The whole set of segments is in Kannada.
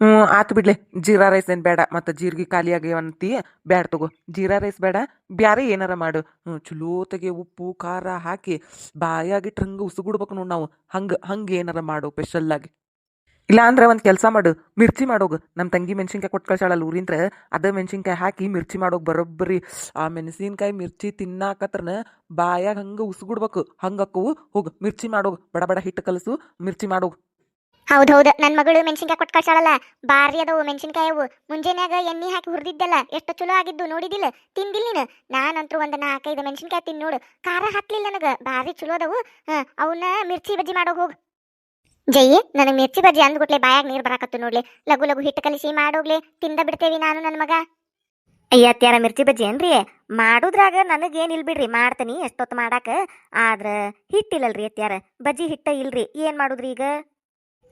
ಹ್ಞೂ, ಆತು ಬಿಡ್ಲೆ. ಜೀರಾ ರೈಸ್ ಏನು ಬೇಡ, ಮತ್ತು ಜೀರಿಗೆ ಖಾಲಿ ಆಗ್ಯಾವಂತಿ ಬ್ಯಾಡ ತಗೋ. ಜೀರಾ ರೈಸ್ ಬೇಡ, ಬ್ಯಾರೆ ಏನಾರ ಮಾಡು. ಹ್ಞೂ ಚಲೋತಗೆ ಉಪ್ಪು, ಖಾರ ಹಾಕಿ, ಬಾಯಾಗಿ ಹಂಗೆ ಉಸುಗುಡ್ಬೇಕು ನೋಡಿ ನಾವು. ಹಂಗೆ ಹಂಗೆ ಏನಾರ ಮಾಡು ಸ್ಪೆಷಲ್ಲಾಗಿ ಇಲ್ಲ ಅಂದ್ರೆ ಒಂದು ಕೆಲಸ ಮಾಡು, ಮಿರ್ಚಿ ಮಾಡೋಗು. ನಮ್ಮ ತಂಗಿ ಮೆಣಸಿನ್ಕಾಯಿ ಕೊಟ್ಟು ಕಳ್ಸಾಳಲ್ಲ ಊರಿಂದ್ರ ಅದ ಮೆಣಸಿನ್ಕಾಯಿ ಹಾಕಿ ಮಿರ್ಚಿ ಮಾಡೋಗಿ ಬರೋಬ್ಬರಿ. ಆ ಮೆಣಸಿನ್ಕಾಯಿ ಮಿರ್ಚಿ ತಿನ್ನಾಕತ್ರನ ಬಾಯಾಗ ಹಂಗೆ ಉಸುಗುಡ್ಬೇಕು. ಹಂಗೆ ಹೋಗು, ಮಿರ್ಚಿ ಮಾಡೋಗು. ಬಡ ಬಡ ಹಿಟ್ಟು ಕಲಸು, ಮಿರ್ಚಿ ಮಾಡೋಗು. ಹೌದ್ ಹೌದು. ನನ್ನ ಮಗಳು ಮೆಣಸಿನ್ಕಾಯಿ ಕೊಟ್ಟು ಕಳ್ಸಾಳಲ್ಲ ಬಾರಿ ಅದಾವು ಮೆಣಸಿನ್ಕಾಯಿ ಅವು ಮುಂಜಾನೆಯಾಗ ಎಣ್ಣೆ ಹಾಕಿ ಹುರಿದಿದ್ದಲ್ಲ. ಎಷ್ಟು ಚಲೋ ಆಗಿದ್ದು ನೋಡಿದಿಲ್ಲ. ತಿಂದಿಲ್ಲ ನೀನು. ನಾನಂತೂ ಒಂದು ನಾಲ್ಕೈದು ಮೆಣಸಿನ್ಕಾಯಿ ತಿನ್ ನೋಡು. ಖಾರ ಹಾಕ್ಲಿಲ್ಲ ನನಗೆ. ಬಾರಿ ಚಲೋ ಅದಾವು. ಅವನ್ನ ಮಿರ್ಚಿ ಬಜ್ಜಿ ಮಾಡೋ ಹೋಗು. ಜೈ, ನನಗೆ ಮಿರ್ಚಿ ಬಜ್ಜಿ ಅಂದ್ಬಿಟ್ಲೆ ಬಾಯಾಗ ನೀರು ಬರಾಕತ್ತು ನೋಡ್ಲಿ. ಲಘು ಲಘು ಹಿಟ್ಟು ಕಲಿಸಿ ಮಾಡೋಗ್ಲಿ. ತಿಂದ ಬಿಡ್ತೇವಿ ನಾನು ನನ್ನ ಮಗ. ಅಯ್ಯ ಅತ್ಯಾರ ಮಿರ್ಚಿ ಬಜ್ಜಿ ಏನ್ರಿ? ಮಾಡುದ್ರಾಗ ನನಗೇನಿಲ್ ಬಿಡ್ರಿ. ಮಾಡ್ತೀನಿ ಎಷ್ಟೊತ್ತು ಮಾಡಾಕ. ಆದ್ರ ಹಿಟ್ಟಿಲ್ಲಲ್ರಿ ಅತ್ಯಾರ ಬಜ್ಜಿ ಹಿಟ್ಟ ಇಲ್ರಿ. ಏನ್ ಮಾಡುದ್ರಿ ಈಗ?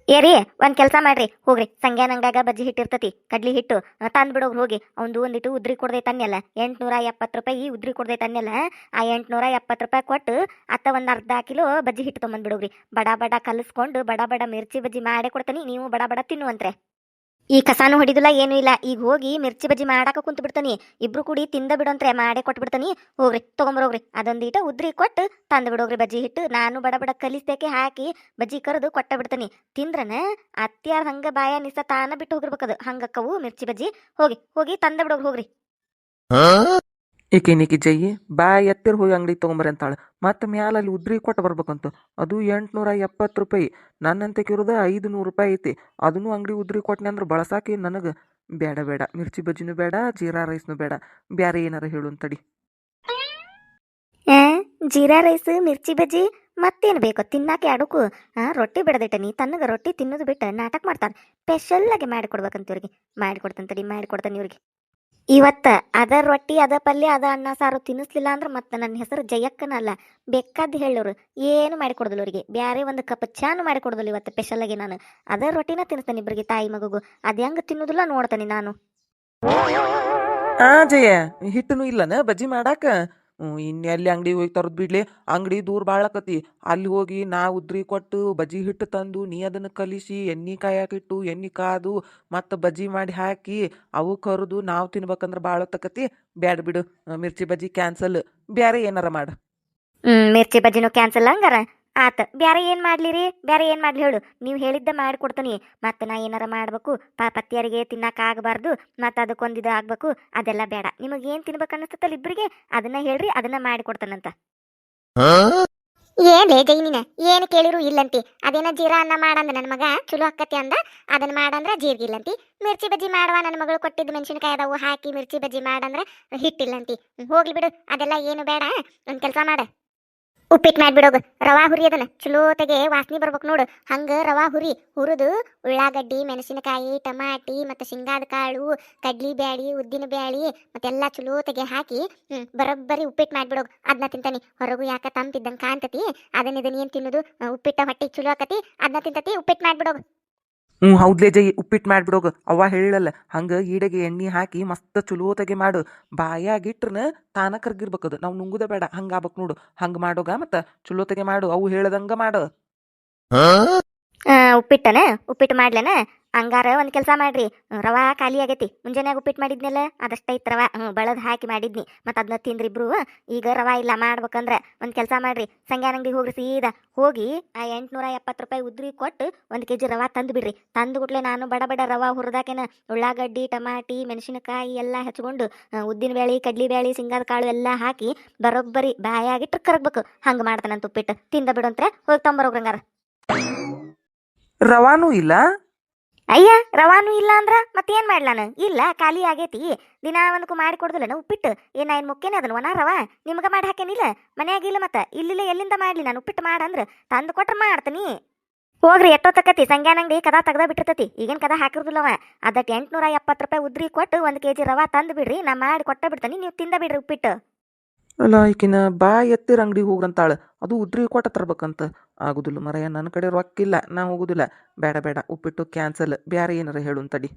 ಏರಿ ಒಂದ್ ಕೆಲಸ ಮಾಡ್ರಿ, ಹೋಗ್ರಿ. ಸಂಗ್ಯಾನ ಅಂಗಾಗ ಬಜ್ಜಿ ಹಿಟ್ಟಿರ್ತತಿ, ಕಡ್ಲಿ ಹಿಟ್ಟು ತಂದ್ ಬಿಡೋಗ್ರಿ ಹೋಗಿ. ಅವಂದು ಒಂದಿಟ್ಟು ಉದ್ರಿ ಕೊಡ್ದೆ ತನ್ನೆಲ್ಲ ಎಂಟ್ನೂರ ಎಪ್ಪತ್ತು ರೂಪಾಯಿ ಉದ್ರಿ ಕೊಡ್ದೆ ತನ್ನೆಲ್ಲ ಆ ಎಂಟ್ನೂರ ಎಪ್ಪತ್ತು ರೂಪಾಯಿ ಕೊಟ್ಟು ಅತ್ತ ಒಂದ್ ಅರ್ಧ ಕಿಲೋ ಬಜ್ಜಿ ಹಿಟ್ಟು ತೊಗೊಂಬಂದ್ ಬಿಡೋಗ್ರಿ ಬಡ ಬಡ ಕಲಿಸ್ಕೊಂಡು ಬಡ ಬಡ ಮಿರ್ಚಿ ಬಜ್ಜಿ ಮಾಡೇ ಕೊಡ್ತೀನಿ, ನೀವು ಬಡ ಬಡ ತಿನ್ನುವಂತ್ರೆ. ಈ ಕಸಾನು ಹೊಡಿದಿಲ್ಲ, ಏನೂ ಇಲ್ಲ. ಈಗ ಹೋಗಿ ಮಿರ್ಚಿ ಬಜ್ಜಿ ಮಾಡಾಕ ಕುಂತು ಬಿಡ್ತಾನಿ ಇಬ್ರು ಕೂಡಿ ತಿಂದ ಬಿಡೋಂತ್ರೆ ಮಾಡೇ ಕೊಟ್ಟು ಬಿಡ್ತಾನಿ ಹೋಗ್ರಿ, ತೊಗೊಂಬರೋಗ್ರಿ. ಈಟ ಉದ್ರಿ ಕೊಟ್ಟು ತಂದು ಬಿಡೋಗ್ರಿ ಬಜ್ಜಿ ಹಿಟ್ಟು. ನಾನು ಬಡ ಬಡ ಕಲಿಸ್ತೇಕೆ ಹಾಕಿ ಬಜ್ಜಿ ಕರೆದು ಕೊಟ್ಟ ಬಿಡ್ತಾನಿ ತಿಂದ್ರನ ಅತ್ಯಾರ ಹಂಗ ಬಾಯ ನಿಸ ತಾನ ಬಿಟ್ಟು ಹೋಗಿರ್ಬೇಕದು ಹಂಗಕ್ಕವು ಮಿರ್ಚಿ ಬಜ್ಜಿ. ಹೋಗಿ ಹೋಗಿ ತಂದ ಬಿಡೋಗ್ರಿ, ಹೋಗ್ರಿ. ಈಕೆ ನೀಕಿ ಜಯ್ಯಿ ಬಾ ಎತ್ತಿರ ಹೋಗಿ ಅಂಗಡಿ ತೊಗೊಂಬರಿ ಅಂತಾಳೆ. ಮತ್ತು ಮ್ಯಾಲ ಅಲ್ಲಿ ಉದ್ರಿ ಕೊಟ್ಟು ಬರ್ಬೇಕಂತ. ಅದು ಎಂಟ್ನೂರ ಎಪ್ಪತ್ತು ರೂಪಾಯಿ. ನನ್ನಂತೆ ಕಿರೋದ ಐದು ನೂರು ರೂಪಾಯಿ ಐತಿ. ಅದನ್ನು ಅಂಗಡಿ ಉದ್ರಿ ಕೊಟ್ಟನೆ ಅಂದ್ರೆ ಬಳಸಾಕಿ ನನಗೆ. ಬೇಡ ಬೇಡ ಮಿರ್ಚಿ ಬಜ್ಜಿನೂ ಬೇಡ ಜೀರಾ ರೈಸ್ನು ಬೇಡ ಬೇರೆ ಏನಾರ ಹೇಳು ಅಂತಡಿ. ಜೀರಾ ರೈಸ್, ಮಿರ್ಚಿ ಬಜ್ಜಿ, ಮತ್ತೇನು ಬೇಕು ತಿನ್ನಾಕೆ ಅಡುಕು ರೊಟ್ಟಿ ಬಿಡದಿಟ್ಟ ನೀ ತನ್ನಗ ರೊಟ್ಟಿ ತಿನ್ನೋದು ಬಿಟ್ಟು ನಾಟಕ ಮಾಡ್ತಾರೆ ಸ್ಪೆಷಲ್ ಆಗಿ ಮಾಡಿಕೊಡ್ಬೇಕಂತ ಇವ್ರಿಗೆ. ಮಾಡಿಕೊಡ್ತಂತಡಿ, ಮಾಡಿಕೊಡ್ತಾನೆ ಇವ್ರಿಗೆ. ಇವತ್ತ ಅದ ರೊಟ್ಟಿ, ಅದ ಪಲ್ಯ, ಅದ ಅನ್ನ, ಸಾರು ತಿನ್ನಿಸ್ಲಿಲ್ಲ ಅಂದ್ರೆ ಮತ್ತೆ ನನ್ನ ಹೆಸರು ಜಯಕ್ಕನ ಅಲ್ಲ ಬೇಕಾದ್ದು ಹೇಳೋರು, ಏನು ಮಾಡಿಕೊಡ್ದಲ್ಲ ಅವರಿಗೆ. ಬ್ಯಾರೆ ಒಂದು ಕಪ್ ಚಾನು ಮಾಡಿಕೊಡ್ದಲ್ಲ ಇವತ್ತು ಸ್ಪೆಷಲ್ ಆಗಿ ನಾನು. ಅದ ರೊಟ್ಟಿನ ತಿನ್ನಿಸ್ತೇನೆ ಇಬ್ಬರಿಗೆ ತಾಯಿ ಮಗುಗು. ಅದು ಹೆಂಗ್ ತಿನ್ನೋದಿಲ್ಲ ನೋಡ್ತೇನೆ ನಾನು. ಆ, ಜಯ, ಹಿಟ್ಟನು ಇಲ್ಲನ? ಬಜ್ಜಿ ಮಾಡಾಕ? ಇನ್ನು ಎಲ್ಲಿ ಅಂಗಡಿ ಹೋಗಿ ತರದ್ ಬಿಡ್ಲಿ. ಅಂಗಡಿ ದೂರ ಬಾಳಕತಿ ಅಲ್ಲಿ ಹೋಗಿ ನಾ ಉದ್ರಿ ಕೊಟ್ಟು ಬಜ್ಜಿ ಹಿಟ್ಟು ತಂದು ನೀ ಅದನ್ನು ಕಲಿಸಿ, ಎಣ್ಣೆ ಕಾಯಾಕಿಟ್ಟು ಎಣ್ಣೆ ಕಾದು ಮತ್ತು ಬಜ್ಜಿ ಮಾಡಿ ಹಾಕಿ, ಅವು ಕರೆದು ನಾವು ತಿನ್ಬೇಕಂದ್ರೆ ಭಾಳ ತಕತಿ ಬ್ಯಾಡ ಬಿಡು, ಮಿರ್ಚಿ ಬಜ್ಜಿ ಕ್ಯಾನ್ಸಲ್. ಬೇರೆ ಏನಾರ ಮಾಡು. ಮಿರ್ಚಿ ಬಜ್ಜಿನೂ ಕ್ಯಾನ್ಸಲ್ ಹಂಗಾರ? ಆತ ಬ್ಯಾರೆ ಏನ್ ಮಾಡ್ಲಿ ರೀ ಬ್ಯಾರೆ ಏನ್ ಮಾಡ್ಲಿ ಹೇಳು. ನೀವು ಹೇಳಿದ್ದ ಮಾಡಿ ಮತ್ತ ಮತ್ತೆ ನಾ ಏನಾರ ಮಾಡ್ಬೇಕು ಪಾಪತ್ತಿಯರಿಗೆ ತಿನ್ನಕ್ ಆಗಬಾರ್ದು ಮತ್ತೆ ಇದು ಆಗ್ಬೇಕು ಅದೆಲ್ಲ ಬೇಡ. ನಿಮಗೆ ಏನ್ ತಿನ್ಬೇಕು ಅನ್ನಿಸ್ತಲ್ಲ ಇಬ್ಬರಿಗೆ ಅದನ್ನ ಹೇಳ್ರಿ ಅದನ್ನ ಮಾಡಿ ಕೊಡ್ತಾನಂತ. ಬೇಜೈ ಜೈನಿನ ಏನು ಕೇಳಿರು ಇಲ್ಲಂತಿ. ಅದೇನ ಜೀರಾ ಅನ್ನ ಮಾಡಂದ ನನ್ನ ಮಗ? ಚಲೋ ಅಕ್ಕತಿ ಅಂದ. ಅದನ್ನ ಮಾಡಂದ್ರ ಜೀರಿಗೆ ಇಲ್ಲಂತಿ. ಮಿರ್ಚಿ ಬಜ್ಜಿ ಮಾಡುವ ನನ್ನ ಮಗಳು ಕೊಟ್ಟಿದ್ದು ಮೆಣಸಿನಕಾಯಿ ಅದಾವು ಹಾಕಿ ಮಿರ್ಚಿ ಬಜ್ಜಿ ಮಾಡಂದ್ರ ಹಿಟ್ಟಿಲ್ಲಂತಿ. ಹೋಗ್ಲಿ ಬಿಡು. ಅದೆಲ್ಲ ಏನು ಬೇಡ. ಒಂದ್ ಕೆಲಸ ಮಾಡ. ಉಪ್ಪಿಟ್ಟು ಮಾಡ್ಬಿಡೋಗು. ರವಾ ಹುರಿ ಅದನ್ನ. ಚಲೋತೆಗೆ ವಾಸನೆ ಬರ್ಬೇಕು ನೋಡು. ಹಂಗ ರವಾ ಹುರಿ ಹುರಿದು ಉಳ್ಳಾಗಡ್ಡಿ, ಮೆಣಸಿನಕಾಯಿ, ಟಮಾಟಿ ಮತ್ತು ಶೇಂಗಾದ ಕಾಳು, ಕಡ್ಲಿ ಬ್ಯಾಳಿ, ಉದ್ದಿನ ಬ್ಯಾಳಿ ಮತ್ತೆಲ್ಲ ಚಲೋತೆಗೆ ಹಾಕಿ ಬರೋಬ್ಬರಿ ಉಪ್ಪಿಟ್ಟು ಮಾಡ್ಬಿಡೋಗು. ಅದನ್ನ ತಿಂತಾನೆ. ಹೊರಗು ಯಾಕ ತಂಪಿದ್ದಂಗೆ ಕಾಣ್ತತಿ. ಅದನ್ನ ಇದನ್ನ ಏನು ತಿನ್ನೋದು? ಉಪ್ಪಿಟ್ಟ ಹೊಟ್ಟಿ ಚಲೋ ಆಕತಿ. ಅದನ್ನ ತಿಂತತಿ, ಉಪ್ಪಿಟ್ಟು ಮಾಡ್ಬಿಡೋಗು. ಹ್ಞೂ ಹೌದ್ಲೇ ಜೈ ಉಪ್ಪಿಟ್ಟು ಮಾಡ್ಬಿಡೋಗ. ಅವ್ವ ಹೇಳಲ್ಲ ಹಂಗೆ ಈಡಗೆ ಎಣ್ಣೆ ಹಾಕಿ ಮಸ್ತ್ ಚಲೋತಾಗೆ ಮಾಡು. ಬಾಯಾಗಿಟ್ರನ ತಾನ ಕರ್ಗಿರ್ಬೇಕದು ನಾವು ನುಂಗುದ ಬೇಡ. ಹಂಗಾಬೇಕು ನೋಡು. ಹಂಗೆ ಮಾಡೋಗ ಮತ್ತು ಚಲೋತಾಗೆ ಮಾಡು. ಅವು ಹೇಳದಂಗ ಮಾಡು. ಉಪ್ಪಿಟ್ಟನ? ಉಪ್ಪಿಟ್ಟು ಮಾಡ್ಲೇನ? ಹಂಗಾರ ಒಂದು ಕೆಲಸ ಮಾಡ್ರಿ. ರವಾ ಖಾಲಿ ಆಗೈತಿ. ಮುಂಜಾನೆ ಉಪ್ಪಿಟ್ಟು ಮಾಡಿದ್ನಲ್ಲ ಅದಷ್ಟೈತ್ ರವಾ. ಹ್ಞೂ ಬಳದ್ ಹಾಕಿ ಮಾಡಿದ್ನಿ. ಮತ್ತು ಅದನ್ನ ತಿಂದ್ರಿ ಇಬ್ರು ಈಗ ರವಾ ಇಲ್ಲ ಮಾಡ್ಬೇಕಂದ್ರೆ ಒಂದು ಕೆಲಸ ಮಾಡ್ರಿ. ಸಂಗ್ಯಾನ ಅಂಗಡಿಗೆ ಹೋಗ್ರಿ ಸೀದಾ. ಹೋಗಿ ಆ ಎಂಟ್ನೂರ ಎಪ್ಪತ್ತು ರೂಪಾಯಿ ಉದ್ರಿ ಕೊಟ್ಟು ಒಂದು ಕೆ ಜಿ ರವಾ ತಂದು ಬಿಡ್ರಿ. ತಂದು ಗುಟ್ಲೆ ನಾನು ಬಡ ಬಡ ರವಾ ಹುರಿದಾಕೇನ ಉಳ್ಳಾಗಡ್ಡಿ, ಟಮಾಟಿ, ಮೆಣಸಿನಕಾಯಿ ಎಲ್ಲ ಹೆಚ್ಕೊಂಡು ಕಡ್ಲಿ ಬೇಳೆ, ಸಿಂಗಾದ ಕಾಳು ಎಲ್ಲ ಹಾಕಿ ಬರೋಬ್ಬರಿ ಬಾಯಾಗಿಟ್ಟು ಕರಗ್ಬೇಕು. ಹಂಗೆ ಮಾಡ್ತಾನಂತ ಉಪ್ಪಿಟ್ಟು. ತಿಂದ ಬಿಡಂತ್ರೆ ಹೋಗಿ ತಂಬರೋಗ್ರಂಗಾರ. ರವಾನೂ ಇಲ್ಲ? ಅಯ್ಯ, ರವಾನು ಇಲ್ಲ ಅಂದ್ರ ಮತ್ತೇನ್ ಮಾಡ್ಲಾನ ಇಲ್ಲ, ಖಾಲಿ ಆಗೈತಿ. ದಿನ ಒಂದಕ್ಕೂ ಮಾಡಿ ಕೊಡುದಿಲ್ಲ ಉಪ್ಪಿಟ್ಟು. ಏನ ಏನ್ ಮುಖ್ಯನೇ ಅದನ್ನ ಒಣ ರವಾ? ನಿಮ್ಗ ಮಾಡಿ ಹಾಕೇನಿಲ್ಲ? ಮನ್ಯಾಗ ಇಲ್ಲ ಮತ್ತ. ಇಲ್ಲಿಲ್ಲ, ಎಲ್ಲಿಂದ ಮಾಡ್ಲಿ ನಾನು ಉಪ್ಪಿಟ್ಟು ಮಾಡಂದ್ರ ತಂದು ಕೊಟ್ರ ಮಾಡ್ತೀನಿ. ಹೋಗ್ರಿ ಎಷ್ಟೋ ತಕ್ಕತಿ ಅಂಗಡಿ ಕದ ತೆಗ್ದ ಬಿಟ್ಟಿರ್ತತಿ. ಈಗೇನ್ ಕದ ಹಾಕಿರ್ದಿಲ್ಲವ. ಅದಕ್ಕೆ ಎಂಟ್ನೂರ ಎಪ್ಪತ್ತು ರೂಪಾಯಿ ಉದ್ರಿ ಕೊಟ್ಟು ಒಂದು ಕೆ ಜಿ ರವಾ ತಂದು ಬಿಡ್ರಿ. ನಾ ಮಾಡಿ ಕೊಟ್ಟ ಬಿಡ್ತೀನಿ. ನೀವು ತಿಂದ ಬಿಡ್ರಿ ಉಪ್ಪಿಟ್ಟು. ಅಲ್ಲ, ಈಕಿನ ಬಾ ಎತ್ತಿರ ಅಂಗಡಿ ಹೋಗ್ರಂತಾಳ. ಅದು ಉದ್ರಿ ಕೊಟ್ಟ ತರ್ಬೇಕಂತ. ಆಗುದಿಲ್ಲ ಮರಯ್ಯ ನನ್ನ ಕಡೆ ರೊಕ್ಕಿಲ್ಲ ನಾ ಹೋಗುದಿಲ್ಲ. ಬೇಡ ಬೇಡ, ಉಪ್ಪಿಟ್ಟು ಕ್ಯಾನ್ಸಲ್ ಬ್ಯಾರೆ ಏನಾರ ಹೇಳು ಅಂತಡಿ.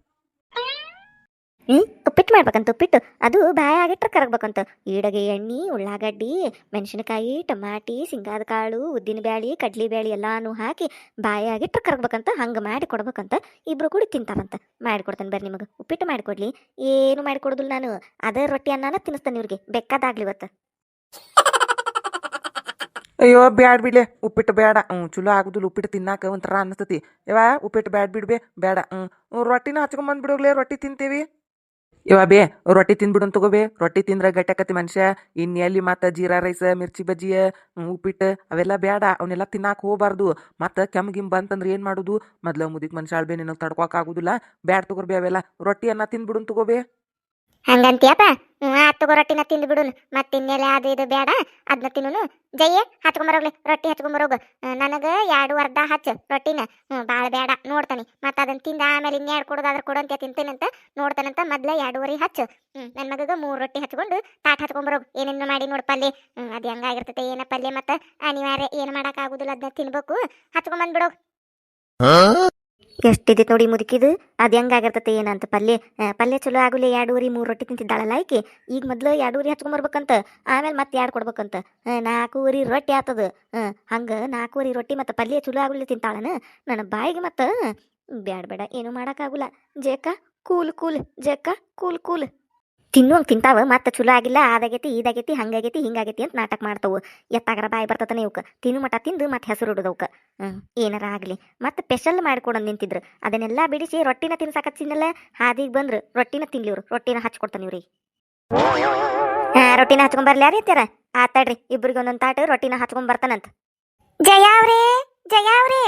ಹ್ಞೂ ಉಪ್ಪಿಟ್ಟು ಮಾಡ್ಬೇಕಂತ ಉಪ್ಪಿಟ್ಟು. ಅದು ಬಾಯಾಗಿಟ್ರೆ ಕರಗ್ಬೇಕಂತ. ಈಡಗೆ ಎಣ್ಣೆ, ಉಳ್ಳಾಗಡ್ಡಿ, ಮೆಣಸಿನಕಾಯಿ, ಟಮಾಟಿ, ಸಿಂಗಾದ ಕಾಳು, ಉದ್ದಿನ ಬ್ಯಾಳಿ, ಕಡ್ಲಿ ಬ್ಯಾಳಿ ಎಲ್ಲಾನು ಹಾಕಿ ಬಾಯಾಗಿಟ್ರೆ ಕರಗ್ಬೇಕಂತ, ಹಂಗೆ ಮಾಡಿ ಕೊಡ್ಬೇಕಂತ ಇಬ್ರು ಕೂಡಿ ತಿಂತಾರಂತ ಮಾಡಿಕೊಡ್ತೇನೆ ಬರ್ರಿ ನಿಮಗೆ. ಉಪ್ಪಿಟ್ಟು ಮಾಡಿಕೊಡ್ಲಿ ಏನು ಮಾಡಿಕೊಡೋದಿಲ್ಲ ನಾನು. ಅದೇ ರೊಟ್ಟಿ ಅನ್ನನ ತಿನ್ನಿಸ್ತೇನೆ ಇವ್ರಿಗೆ. ಬೇಕಾದಾಗ್ಲಿ ಇವತ್ತು. ಅಯ್ಯೋ, ಬ್ಯಾಡ್ ಬಿಡ್ಲೆ. ಉಪ್ಪಿಟ್ಟು ಬೇಡ ಹ್ಞೂ ಚಲೋ ಆಗುದಿಲ್ಲ. ಉಪ್ಪಿಟ್ಟು ತಿನ್ನಾಕ ಒಂಥರ ಅನ್ನಿಸ್ತತಿ. ಯವ್ವ, ಉಪ್ಪಿಟ್ಟು ಬ್ಯಾಡ್ ಬಿಡ್ಬೆ. ಬೇಡ ಹ್ಞೂ ರೊಟ್ಟಿನ ಹಚ್ಕೊಂಬಂದು ಬಿಡೋಗ್ಲೇ ರೊಟ್ಟಿ ತಿಂತೀವಿ. ಯವ್ವ, ಬೇ, ರೊಟ್ಟಿ ತಿಂದ್ಬಿಡೋನ್ ತಗೋಬೇ ರೊಟ್ಟಿ ತಿಂದ್ರೆ ಗಟ್ಟಕತಿ ಮನುಷ್ಯ. ಇನ್ನು ಎಲ್ಲಿ ಮತ್ತು ಜೀರಾ ರೈಸ್, ಮಿರ್ಚಿ ಬಜ್ಜಿ ಉಪ್ಪಿಟ್ಟು ಅವೆಲ್ಲ ಬೇಡ ಅವನ್ನೆಲ್ಲ ತಿನ್ನಾಕ ಹೋಗಬಾರ್ದು. ಮತ್ತು ಕೆಮ್ಮು ಗಿಮ್ ಬಂತಂದ್ರೆ ಏನು ಮಾಡೋದು? ಮೊದ್ಲು ಮುದಿಕ್ ಮನುಷ್ಯ ಆಳ್ಬೇ ನಿನಗೆ ಬ್ಯಾಡ್ ತಗೋರ್ಬೇ ಅವೆಲ್ಲ. ರೊಟ್ಟಿ ಅನ್ನ ತಿಂದ್ಬಿಡುನ್ ತಗೋಬೇ ಹಂಗಂತೀಯಪ್ಪ? ಹತ್ತುಗೋ ರೊಟ್ಟಿನ ತಿಂದು ಬಿಡುನು. ಮತ್ತೆ ಇನ್ನೆಲ್ಲ ಅದು ಇದು ಬೇಡ ಅದನ್ನ ತಿನ್ನುನು. ಜಯ್ಯ ಹತ್ಕೊಂಬರೋಗ್ಲಿ ರೊಟ್ಟಿ ಹಚ್ಕೊಂಬರೋಗ ನನಗೆ ಎರಡು ಅರ್ಧ ಹಚ್ಚು ರೊಟ್ಟಿನ. ಹ್ಞೂ ಭಾಳ ಬೇಡ, ನೋಡ್ತಾನೆ. ಮತ್ತೆ ಅದನ್ನ ತಿಂದ ಆಮೇಲೆ ಇನ್ನೆರಡು ಕೊಡೋದಾದ್ರೆ ಕೊಡಂತ ತಿಂತೇನಂತ ನೋಡ್ತಾನಂತ ಮೊದ್ಲ ಎರಡೂವರೆ ಹಚ್ಚು. ಹ್ಞೂ ನನ್ನ ಮಗಗೆ ಮೂರು ರೊಟ್ಟಿ ಹಚ್ಕೊಂಡು ತಾಟ್ ಹಚ್ಕೊಂಬರೋಗು ಏನೇನು ಮಾಡಿ ನೋಡಿ ಪಲ್ಯ. ಹ್ಞೂ ಅದು ಹೆಂಗಾಗಿರ್ತೈತೆ ಏನ ಪಲ್ಯ ಮತ್ತೆ ಅನಿವಾರ್ಯ, ಏನು ಮಾಡೋಕ್ಕಾಗೋದಿಲ್ಲ ಅದನ್ನ ತಿನ್ಬೇಕು. ಹಚ್ಕೊಂಬಂದ್ಬಿಡೋ ಎಷ್ಟಿದೆ ನೋಡಿ ಮುದುಕಿದು? ಅದು ಆಗಿರ್ತೈತಿ ಏನಂತ ಪಲ್ಯ ಪಲ್ಯ ಚಲೋ ಆಗುಲಿ ಎರಡೂವರೆ ಮೂರು ರೊಟ್ಟಿ ತಿಂತಿದ್ದಾಳಲ್ಲ ಆಯ್ಕೆ ಈಗ ಮೊದ್ಲು ಎರಡೂರಿ ಹಚ್ಕೊಂಬರ್ಬೇಕಂತ ಆಮೇಲೆ ಮತ್ತೆ ಎರಡು ಕೊಡ್ಬೇಕಂತ? ನಾಲ್ಕೂವರೆ ರೊಟ್ಟಿ ಆತದ. ಹಂಗೆ ನಾಲ್ಕೂವರೆ ರೊಟ್ಟಿ ಮತ್ತು ಪಲ್ಯ ಚಲೋ ಆಗುಲಿ ತಿಂತಾಳನ? ನನ್ನ ಬಾಯಿಗೆ ಮತ್ತು ಬೇಡ ಬೇಡ, ಏನು ಮಾಡೋಕ್ಕಾಗುಲ್ಲ Jayakka, cool cool, Jayakka, cool cool. ತಿನ್ನುವಂಗೆ ತಿಂತಾವ, ಮತ್ತೆ ಚಲೋ ಆಗಿಲ್ಲ ಅದಾಗೈತಿ ಇದಾಗೈತಿ ಹಂಗಾಗೈತಿ, ಹಿಂಗಾಗೈತಿ ಅಂತ ನಾಟಕ ಮಾಡ್ತಾವು. ಎತ್ತಾಗರ ಬಾಯಿ ಬರ್ತತನ ಇವಕ್ಕೆ ತಿನ್ನು ಮಟ, ತಿಂದು ಮತ್ತೆ ಹೆಸರು ಹಿಡಿದವ್ಕ ಏನಾರ ಆಗಲಿ. ಮತ್ತೆ ಸ್ಪೆಷಲ್ ಮಾಡ್ಕೊಡೋ ನಿಂತಿದ್ರು. ಅದನ್ನೆಲ್ಲ ಬಿಡಿಸಿ ರೊಟ್ಟಿನ ತಿನ್ಸಾಕತ್ತಿನಲ್ಲ ಹಾದಿಗೆ ಬಂದ್ರು. ರೊಟ್ಟಿನ ತಿನ್ಲಿವ್ರು ರೊಟ್ಟಿನ ಹಚ್ಕೊಡ್ತಾನೆ ಇವ್ರಿಗೆ. ರೊಟ್ಟಿನ ಹಚ್ಕೊಂಡ್ ಬರ್ಲಿ, ಯಾರ ಆತಾಡ್ರಿ ಇಬ್ರಿಗೆ ಒಂದೊಂದು ತಾಟು ರೊಟ್ಟಿನ ಹಚ್ಕೊಂಡ್ ಬರ್ತಾನಂತ. ಜಯಾವ್ರೇ ಜಯಾವ್ರೇ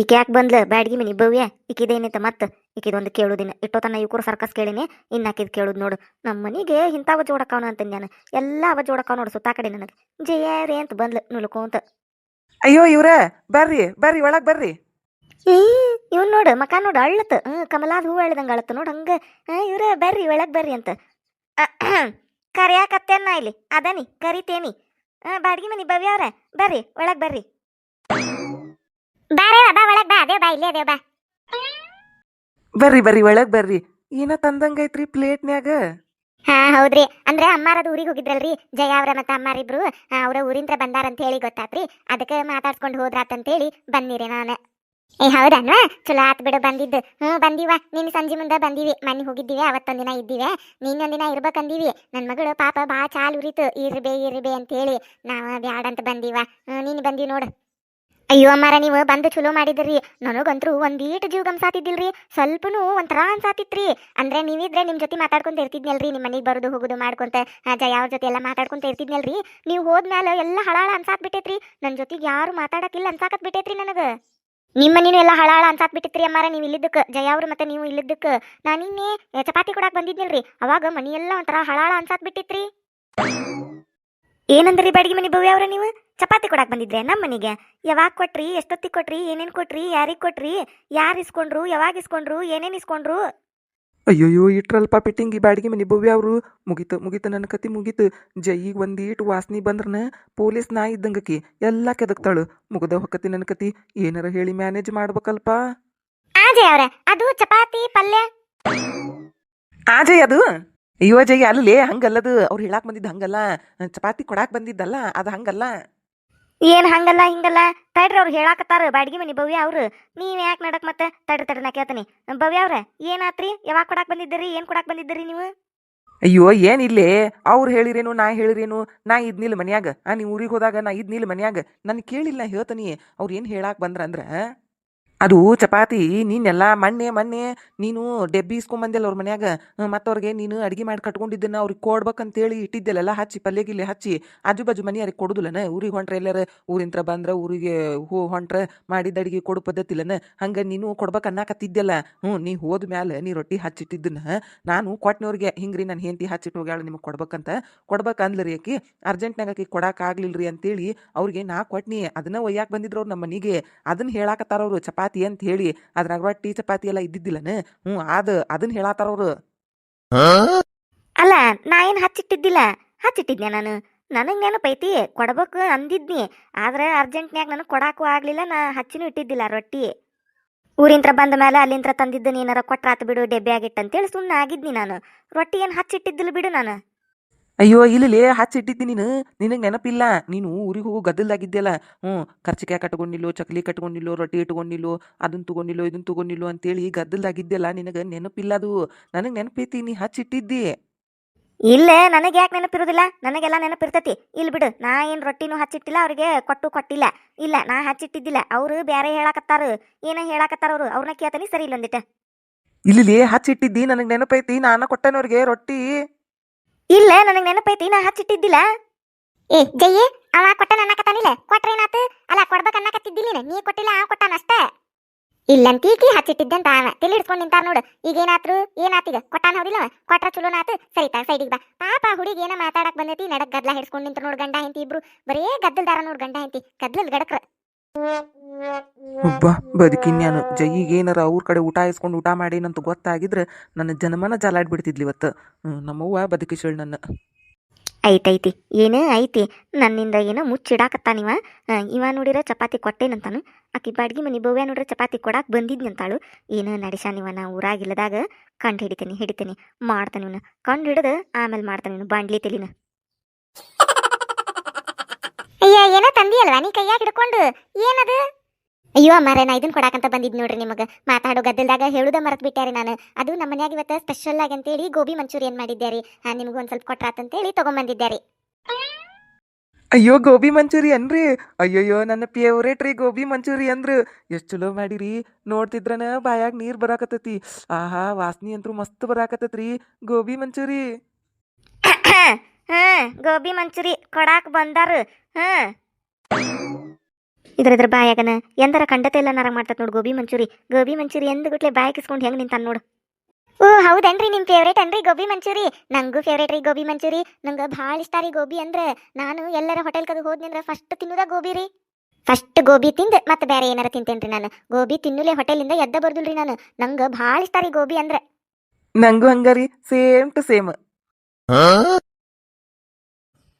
ಈಕೆ ಯಾಕೆ ಬಂದ್ಲ? ಬ್ಯಾಡ್ಗಿ ಮನಿ ಬವ್ಯ ಈಕಿದೇನೈತೆ ಮತ್ತೆ? ಈಕಿದೊಂದು ಕೇಳುದಿನ ಇಟ್ಟೋತನ ಇವ್ಕರು ಸರ್ಕಸ್ ಕೇಳಿನಿ. ಇನ್ನು ಆಕಿದ್ ಕೇಳುದು ನೋಡು. ನಮ್ಮ ಮನಿಗೆ ಇಂಥವ ಜೋಡಕ್ಕವನ ಅಂತ ನಾನು ಎಲ್ಲ ಅವ ಜೋಡಕ್ಕವ ನೋಡು ಸುತ್ತಾ ಕಡೆ ನನಗೆ. ಜಯ ರೇ ಅಂತ ಬಂದ್ಲು ನುಲ್ಕೋಂತ ಅಯ್ಯೋ ಇವ್ರ ಬರ್ರಿ ಬರ್ರಿ ಒಳಗ್ ಬರ್ರಿ. ಇವ್ನು ನೋಡು ಮಕ ನೋಡು ಅಳ್ಳತ್. ಹ್ಮ್ ಕಮಲಾದ ಹೂ ಅಳ್ದಂಗೆ ಅಳತ್ತ ನೋಡು ಹಂಗೆ. ಇವ್ರ ಬರ್ರಿ ಒಳಗೆ ಬರ್ರಿ ಅಂತ. ಕರಿಯಾಕತ್ತೇನ ಇಲ್ಲಿ? ಅದನಿ ಕರಿತೇನಿ. ಹಾಂ ಬಾಡ್ಗಿ ಮನಿ ಬರ್ರಿ ಒಳಗ್ ಬರ್ರಿ ಒಳಗೆ ಬರ್ರಿ. ಬಾರೇ ಬಾ ಒಳಗ್ ಬಾ ಅದೇ ಬಾ ಇಲ್ಲೇ ಅದೇ ಬಾ. ಬರ್ರಿ ಬರ್ರಿ ಒಳಗ್ ಬರ್ರಿ. ಏನ ತಂದಂಗೈತ್ರಿ ಪ್ಲೇಟ್ನ್ಯಾಗ? ಹಾ ಹೌದ್ರಿ. ಅಂದ್ರೆ ಅಮ್ಮಾರದು ಊರಿಗೆ ಹೋಗಿದ್ರಲ್ರಿ ಜಯ ಅವ್ರ ಮತ್ತೆ ಅಮ್ಮಾರಿಬ್ರು ಅವ್ರ ಬಂದಾರ ಅಂತ ಹೇಳಿ ಗೊತ್ತಾತ್ರಿ. ಅದಕ್ಕೆ ಮಾತಾಡ್ಸ್ಕೊಂಡು ಹೇಳಿ ಬಂದಿರಿ ನಾನು. ಏ ಹೌದನ್ವಾ? ಚಲೋ ಆತ್ ಬಿಡು ಬಂದಿದ್ದು. ಹ್ಞೂ ಬಂದಿವ. ನಿನ್ನ ಸಂಜೆ ಮುಂದೆ ಬಂದಿವಿ. ಮನೆ ಹೋಗಿದ್ದೀವಿ ಅವತ್ತೊಂದಿನ ಇದ್ದೀವಿ. ನೀನೊಂದಿನ ಇರ್ಬೇಕಂದೀವಿ ನನ್ನ ಮಗಳು ಪಾಪ ಬಾ ಚಾಲ್ ಉರಿತು. ಇರ್ಬೇ ಇರ್ಬೇ ಅಂತೇಳಿ ನಾವು ಬ್ಯಾಡ ಅಂತ ಬಂದಿವ. ಹ್ಞೂ ನೀನು ಬಂದಿ ನೋಡು. ಅಯ್ಯೋ ಅಮ್ಮಾರ, ನೀವು ಬಂದು ಚಲೋ ಮಾಡಿದ್ರಿ. ನನಗಂತರೂ ಒಂದೀಟು ಜೀವ ಗಮ್ಸಾತಿದ್ದಿಲ್ರಿ ಸ್ವಲ್ಪನು ಒಂಥರ ಅನ್ಸಾತಿತ್ರಿ ಅಂದ್ರೆ ನೀವಿದ್ರೆ ನಿಮ್ ಜೊತೆ ಮಾತಾಡ್ಕೊಂತ ಇರ್ತಿದ್ನಲ್ರಿ. ನಿಮ್ಮ ಮನೆಗೆ ಬರೋದು, ಹೋಗೋದು, ಮಾಡ್ಕೊಂತ ಅವ್ರ ಜೊತೆ ಎಲ್ಲ ಮಾತಾಡ್ಕೊಂತ ಇರ್ತಿದ್ನಲ್ರಿ. ನೀವು ಹೋದ್ಮೇಲೆ ಎಲ್ಲ ಹಳಾಳ ಅನ್ಸಾತ್ ಬಿಟ್ಟೈತ್ರಿ. ನನ್ನ ಜೊತೆಗೆ ಯಾರು ಮಾತಾಡಕ್ಕಿಲ್ಲ ಅನ್ಸಾಕತ್ ಬಿಟ್ಟೈತ್ರಿ ನನಗ. ನಿಮ್ಮ ಮನೇನು ಎಲ್ಲ ಹಳಾಳ ಅನ್ಸಾತ್ ಬಿಟ್ಟಿತ್ರಿ ಅಮ್ಮಾರ, ನೀವು ಇಲ್ಲಿದ್ದಕ್ಕೆ ಜಯ ಅವ್ರು ಮತ್ತೆ ನೀವು ಇಲ್ಲಿದ್ದಕ್ಕೆ ನಾನು ನಿನ್ನೆ ಚಪಾತಿ ಕೊಡಾಕ್ ಬಂದಿದ್ನಲ್ರಿ. ಅವಾಗ ಮನೆಯೆಲ್ಲ ಒಂಥರ ಹಳಾಳ ಅನ್ಸಾತ್ ಬಿಟ್ಟಿತ್ರಿ. ಏನಂದ್ರಿ ಬಾಡಿಗೆ ಮನೆ ಭವ್ಯ ಅವ್ರ ನೀವು? ಚಪಾತಿ ಕೊಡಕ್ಕೆ ಬಂದಿದ್ರೆ ನಮ್ಮ ಮನೆಗೆ. ಯಾವಾಗ ಕೊಟ್ರಿ ಎಷ್ಟೊತ್ತಿಗೆ ಕೊಟ್ರಿ ಏನೇನು ಕೊಟ್ರಿ ಯಾರಿಗೆ ಕೊಟ್ರಿ ಯಾರು ಇಸ್ಕೊಂಡ್ರು ಯಾವಾಗ ಇಸ್ಕೊಂಡ್ರು ಏನೇನು ಇಸ್ಕೊಂಡ್ರು? ಅಯ್ಯೋಯ್ಯೋ ಇಟ್ರಲ್ಪ ಪಿಟ್ಟಿಂಗಿ ಬಾಡಿಗೆ ಮನೆ ಭವ್ಯ ಅವರು. ಮುಗೀತು ಮುಗೀತು ನನ್ನ ಕತಿ ಮುಗೀತು. ಜೈಗೆ ಒಂದೀಟು ವಾಸನೆ ಬಂದ್ರನ ಪೊಲೀಸ್ ನಾ ಇದ್ದಂಗಕಿ ಎಲ್ಲ ಕೆದಕ್ತಾಳು. ಮುಗದ ಹೊಕ್ಕತಿ ನನ್ನ ಕತಿ. ಏನಾರ ಹೇಳಿ ಮ್ಯಾನೇಜ್ ಮಾಡ್ಬೇಕಲ್ಪ? ಆಜಯ್ ಅವ್ರೆ ಅದು ಚಪಾತಿ ಪಲ್ಯ? ಆಜಯ್ ಜೈ ಅದು? ಅಯ್ಯೋ ಜೈ ಅಲ್ಲೇ ಹಂಗಲ್ಲದು. ಅವ್ರು ಹೇಳಾಕ್ ಬಂದಿದ್ದು ಹಂಗಲ್ಲ. ಚಪಾತಿ ಕೊಡಾಕ್ ಬಂದಿದ್ದಲ್ಲ ಅದು ಹಂಗಲ್ಲ. ಏನ್ ಹಂಗಲ್ಲ ಹಿಂಗಲ್ಲ. ತಡ್ರಿ ಅವ್ರು ಹೇಳಾಕತ್ತಾರ ಬಾಡಿಗೆ ಮನಿ ಭವ್ಯ ಅವ್ರು. ನೀವ್ ಯಾಕೆ ನಡಕ್ ಮತ್ತೆ? ತಡ್ರಿ ತಡ್ರಿ ನಾ ಕೇಳ್ತೀನಿ. ಭವ್ಯ ಅವ್ರ ಏನಾತ್ರಿ? ಯಾವಾಗ ಕೊಡಾಕ್ ಬಂದಿದ್ದೀರಿ? ಏನ್ ಕೊಡಾಕ್ ಬಂದಿದ್ದೀರಿ ನೀವು? ಅಯ್ಯೋ ಏನಿಲ್ಲೇ ಅವ್ರು ಹೇಳಿರೇನು ನಾ ಹೇಳಿರೇನು? ನಾ ಇದ್ನಿಲ್ ಮನ್ಯಾಗ. ಆ ನೀವು ಊರಿಗೆ ಹೋದಾಗ ನಾ ಇದ್ನಿಲ್ಲ ಮನ್ಯಾಗ. ನನ್ ಕೇಳಿಲ್ಲ ಹೇಳ್ತಾನಿ. ಅವ್ರು ಏನು ಹೇಳಾಕ್ ಬಂದ್ರಂದ್ರ? ಅದು ಚಪಾತಿ, ನೀನೆಲ್ಲ ಮೊನ್ನೆ ಮೊನ್ನೆ ನೀನು ಡೆಬ್ಬಿ ಇಸ್ಕೊಂಬಂದಿಲ್ಲ ಅವ್ರ ಮನ್ಯಾಗ. ಮತ್ತು ಅವ್ರಿಗೆ ನೀನು ಅಡಿಗೆ ಮಾಡಿ ಕಟ್ಕೊಂಡಿದ್ದನ್ನ ಅವ್ರಿಗೆ ಕೊಡ್ಬೇಕಂತೇಳಿ ಇಟ್ಟಿದ್ದೆಲ್ಲ ಹಚ್ಚಿ, ಪಲ್ಯ ಗಿಲ್ಲೆ ಹಚ್ಚಿ ಆಜು ಬಾಜು ಮನೆ ಯಾರಿಗೆ ಕೊಡುದಿಲ್ಲನ? ಊರಿಗೆ ಹೊಂಟ್ರೆ ಎಲ್ಲಾರ ಊರಿಂತ್ರ ಬಂದ್ರೆ ಊರಿಗೆ ಹೂ, ಹೊಂಟ್ರೆ ಮಾಡಿದ ಅಡಿಗೆ ಕೊಡು ಪದ್ಧತಿಲ್ಲನ ಹಂಗೆ ನೀನು ಕೊಡ್ಬೇಕು ಅನ್ನಕತ್ತಿದ್ದೆಲ್ಲ. ಹ್ಞೂ ನೀ ಹೋದ ಮ್ಯಾಲೆ ನೀ ರೊಟ್ಟಿ ಹಚ್ಚಿಟ್ಟಿದ್ದನ್ನ ನಾನು ಕೊಟ್ನವ್ರಿಗೆ, ಹಿಂಗ್ರಿ ನಾನು ಹೆಂಡತಿ ಹಚ್ಚಿಟ್ಟು ಹೋಗ್ಯಾಳ, ನಿಮಗೆ ಕೊಡ್ಬೇಕಂತ? ಕೊಡ್ಬೇಕು ಅಂದ್ಲರಿ ಆಕಿ. ಅರ್ಜೆಂಟ್ನಾಗ ಆಕಿ ಕೊಡಕ್ಕೆ ರೀ ಅಂತೇಳಿ ಅವ್ರಿಗೆ, ನಾ ಕೊಟ್ನಿ, ಅದನ್ನ ಒಯ್ಯಾಕೆ ಬಂದಿದ್ರು ಅವ್ರು ನಮ್ಮ ಮನೆಗೆ ಅದನ್ನ ಹೇಳಾಕತ್ತಾರ ಅವರು ಚಪಾತಿ ಅಂತ ಹೇಳಿ ಅದ್ರಾಗ ರೊಟ್ಟಿ ಚಪಾತಿ ಎಲ್ಲ ಇದ್ದಿದ್ದಿಲ್ಲನ? ಹ್ಞೂ ಅದ ಅದನ್ನ ಹೇಳತ್ತಾರ ಅವರು. ಅಲ್ಲ, ನಾ ಏನ್ ಹಚ್ಚಿಟ್ಟಿದ್ದಿಲ್ಲ? ಹಚ್ಚಿಟ್ಟಿದ್ನೆ ನಾನು? ನನಗ್ ನೆನಪೈತಿ ಕೊಡ್ಬೇಕು ಅಂದಿದ್ನಿ, ಆದ್ರೆ ಅರ್ಜೆಂಟ್ನ್ಯಾಗ ನನಗೆ ಕೊಡಾಕು ಆಗ್ಲಿಲ್ಲ, ನಾ ಹಚ್ಚಿನೂ ಇಟ್ಟಿದ್ದಿಲ್ಲ ರೊಟ್ಟಿ. ಊರಿಂತ್ರ ಬಂದ ಮೇಲೆ ಅಲ್ಲಿಂತ್ರ ತಂದಿದ್ದು ನೀನಾರ ಕೊಟ್ರಾತು ಬಿಡು ಡೆಬ್ಬೆ ಆಗಿಟ್ಟಂತೇಳಿ ಸುಮ್ಮನೆ ಆಗಿದ್ನಿ ನಾನು. ರೊಟ್ಟಿ ಏನು ಹಚ್ಚಿಟ್ಟಿದ್ದಿಲ್ಲ ಬಿಡು ನಾನು. ಅಯ್ಯೋ ಇಲ್ಲಿ ಹಚ್ಚಿಟ್ಟಿದ್ದಿ ನೀನು. ನಿನಗೆ ನೆನಪಿಲ್ಲ? ನೀನು ಊರಿಗೆ ಹೋಗು ಗದ್ದಲ್ದಾಗಿದ್ದೆಲ್ಲ ಹ್ಞೂ ಖರ್ಚಿಕಾಯಿ ಕಟ್ಕೊಂಡಿಲ್ಲೋ ಚಕ್ಲಿ ಕಟ್ಕೊಂಡಿಲ್ಲೋ ರೊಟ್ಟಿ ಇಟ್ಕೊಂಡಿಲ್ಲೋ ಅದನ್ನ ತೊಗೊಂಡಿಲ್ಲೋ ಇದನ್ನ ತೊಗೊಂಡಿಲ್ಲೋ ಅಂತೇಳಿ ಗದ್ದಲ್ದಾಗಿದ್ದೆಲ್ಲ ನಿನಗೆ ನೆನಪಿಲ್ಲ ಅದು. ನನಗೆ ನೆನಪೈತಿ ನೀ ಹಚ್ಚಿಟ್ಟಿದ್ದಿ ಇಲ್ಲೇ ನನಗೆ ಯಾಕೆ ನೆನಪಿರೋದಿಲ್ಲ? ನನಗೆಲ್ಲ ನೆನಪಿರ್ತೈತಿ. ಇಲ್ಲಿ ಬಿಡು ನಾ ಏನು ರೊಟ್ಟಿನೂ ಹಚ್ಚಿಟ್ಟಿಲ್ಲ ಅವ್ರಿಗೆ ಕೊಟ್ಟು ಕೊಟ್ಟಿಲ್ಲ. ಇಲ್ಲ ನಾ ಹಚ್ಚಿಟ್ಟಿದ್ದಿಲ್ಲ ಅವರು ಬೇರೆ ಹೇಳಕತ್ತಾರ. ಏನ ಹೇಳಾಕತ್ತಾರ ಅವರು? ಅವ್ರನ್ನ ಕೇಳ್ತಾನೆ ಸರಿ ಇಲ್ಲೊಂದಿಟ ಇಲ್ಲಿ ಹಚ್ಚಿಟ್ಟಿದ್ದಿ ನನಗೆ ನೆನಪೈತಿ ನಾನು ಕೊಟ್ಟೆನವ್ರಿಗೆ ರೊಟ್ಟಿ. ಇಲ್ಲ ನನಗೆ ನೆನಪೈತಿ, ನಾ ಹಚ್ಚಿಟ್ಟಿದ್ದಿಲ್ಲ. ಏ, ಜಯ್ಯೆ, ಅವ ಕೊಟ್ಟ ಅನ್ನಕತ್ತಾನಿಲ್ಲ? ಕೊಟ್ರೇನಾತು ಅಲ್ಲ, ಕೊಡ್ಬೇಕು ಅನ್ನಕತ್ತಿದ್ದಿಲ್ಲ ನೀನು? ನೀ ಕೊಟ್ಟಿಲ್ಲ ಆ ಕೊಟ್ಟಾನ ಅಷ್ಟೇ? ಹಚ್ಚಿಟ್ಟಿದ್ದೆ ಹಚ್ಚಿಟ್ಟಿದ್ದಂತ ಅವ. ತಿಳಿ ಹಿಡ್ಕೊಂಡು ನಿಂತಾರ ನೋಡು. ಈಗ ಏನಾತ್ರು? ಏನಾತೀಗ ಕೊಟ್ಟಾನ ಹೌದಿಲ್ಲ? ಕೊಟ್ರ ಚಲೋನಾತು ಸರಿತಾ ಸೈಡಿಗೆ ಬಾ. ಪಾಪ ಹುಡುಗಿ ಏನ ಮಾತಾಡಕ್ ಬಂದೈತಿ? ನಡಕ್ ಗದ್ಲ ಹಿಡ್ಸ್ಕೊಂಡು ನಿಂತ ನೋಡು ಗಂಡ ಹೆಂತಿ ಇಬ್ರು. ಬರೇ ಗದ್ದಲ್ದಾರ ನೋಡು ಗಂಡ ಹೆಂತಿ ಗದ್ದಲ್ ಗಡಕ್ರ. ಒಬ್ಬ ಬದುಕಿನ್ಯಾನು ನಾನು ಏನಾರ ಅವ್ರ ಕಡೆ ಊಟ ಇಸ್ಕೊಂಡು ಊಟ ಮಾಡೇನಂತ ಗೊತ್ತಾಗಿದ್ರೆ ನನ್ನ ಜನಮನ ಜಾಲಾಡ್ಬಿಡ್ತಿದ್ಲಿ ಇವತ್ತು. ಹ್ಮ್, ನಮ್ಮವ್ವ ಬದುಕಿಸಳು ನನ್ನ. ಐತೈತಿ ಏನೇ ಐತಿ ನನ್ನಿಂದ ಏನೋ ಮುಚ್ಚಿಡಾಕತ್ತಾನಿವ ಇವ ನೋಡಿರ ಚಪಾತಿ ಕೊಟ್ಟೇನಂತಾನು? ಆಕಿ ಬಾಡ್ಗಿ ಮನಿ ಬವ್ಯ ನೋಡ್ರ ಚಪಾತಿ ಕೊಡಾಕ್ ಬಂದಿದ್ನಿ ಅಂತಾಳು ಏನೋ ನಡೆಸಾನಿವ ನಾ ಊರಾಗಿಲ್ಲದಾಗ ಕಂಡು ಹಿಡಿತೇನೆ ಹಿಡಿತೇನೆ ಮಾಡ್ತಾನೆ ಇವನು. ಕಂಡು ಹಿಡಿದು ಆಮೇಲೆ ಮಾಡ್ತಾನೆ ಇವನು ಬಾಂಡ್ಲಿ ತೆಲಿನ. ಅಯ್ಯ ಏನೋ ತಂದಿಯಲ್ವಾ? ನೀ ಕೈಯಾಗ ಹಿಡ್ಕೊಂಡು? ಏನದು? ಅಯ್ಯೋ ಮರೆ ನಾ ಇದನ್ನ ಕೊಡಾಕಂತ ಬಂದಿದ್ ನೋಡ್ರಿ ನಿಮಗೆ. ಮಾತಾಡೋ ಗದ್ದಲ್ದಾಗ ಹೇಳುದ ಮರತ್ ಬಿಟ್ಟಾರಿ ನಾನು. ಅದು ನಮ್ಮ ಮನ್ಯಾಗ ಇವತ್ತು ಸ್ಪೆಷಲ್ ಆಗಿ ಅಂತೇಳಿ ಗೋಬಿ ಮಂಚೂರಿಯನ್ ಮಾಡಿದ್ದೆ ನಿಮ್ಗೆ ಒಂದ್ ಸ್ವಲ್ಪ ಕೊಟ್ರಾತಂತೇಳಿ ತಗೊಂಬಂದಿದ್ದೆ ರೀ ಅಯ್ಯೋ ಗೋಬಿ ಮಂಚೂರಿ ಅನ್ರಿ ಅಯ್ಯಯ್ಯೋ ನನ್ನ ಫೇವ್ರೇಟ್ ರೀ ಗೋಬಿ ಮಂಚೂರಿ ಅಂದ್ರು. ಎಷ್ಟು ಚಲೋ ಮಾಡಿರಿ? ನೋಡ್ತಿದ್ರನ ಬಾಯಾಗ ನೀರ್ ಬರಾಕತ್ತೈತಿ. ಆಹಾ ವಾಸನಿ ಅಂತೂ ಮಸ್ತ್ ಬರಾಕತ್ತೈತ್ರಿ ಗೋಬಿ ಮಂಚೂರಿ. ಹಾ ಗೋಬಿ ಮಂಚೂರಿ ಕೊಡಾಕ್ ಬಂದಾರ. ಹಾ. ಇದ್ರ ಇದ್ರ ಬಾಯಾಗನ ಎಂದರ ಕಂಡತೆ ಎಲ್ಲ ನರ ಮಾಡ್ತತ್ ನೋಡು ಗೋಬಿ ಮಂಚೂರಿ. ಗೋಬಿ ಮಂಚೂರಿ ಎಂದ ಗುಟ್ಲೆ ಬಾಯ್ ಕಿಸ್ಕೊಂಡು ಹೆಂಗ್ ನಿಂತಾನ ನೋಡು. ಓ ಹೌದನ್ರಿ ನಿಮ್ ಫೇವ್ರೇಟ್ ಅನ್ರಿ ಗೋಬಿ ಮಂಚೂರಿ? ನಂಗೂ ಫೇವ್ರೇಟ್ ರೀ ಗೋಬಿ ಮಂಚೂರಿ. ನಂಗ ಭಾಳ ಇಷ್ಟ ರೀ ಗೋಬಿ ಅಂದ್ರೆ ನಾನು ಎಲ್ಲರ ಹೋಟೆಲ್ ಕದು ಹೋದ್ನಿ ಅಂದ್ರೆ ಫಸ್ಟ್ ತಿನ್ನುದ ಗೋಬಿ ರೀ. ಫಸ್ಟ್ ಗೋಬಿ ತಿಂದು ಮತ್ತೆ ಬೇರೆ ಏನಾರ ತಿಂತೇನ್ರಿ ನಾನು. ಗೋಬಿ ತಿನ್ನುಲೆ ಹೋಟೆಲಿಂದ ಎದ್ದ ಬರ್ದಿಲ್ರಿ ನಾನು. ನಂಗ ಭಾಳ ಇಷ್ಟ ರೀ ಗೋಬಿ ಅಂದ್ರೆ. ನಂಗೂ ಹಂಗಾರಿ ಸೇಮ್ ಟು ಸೇಮ್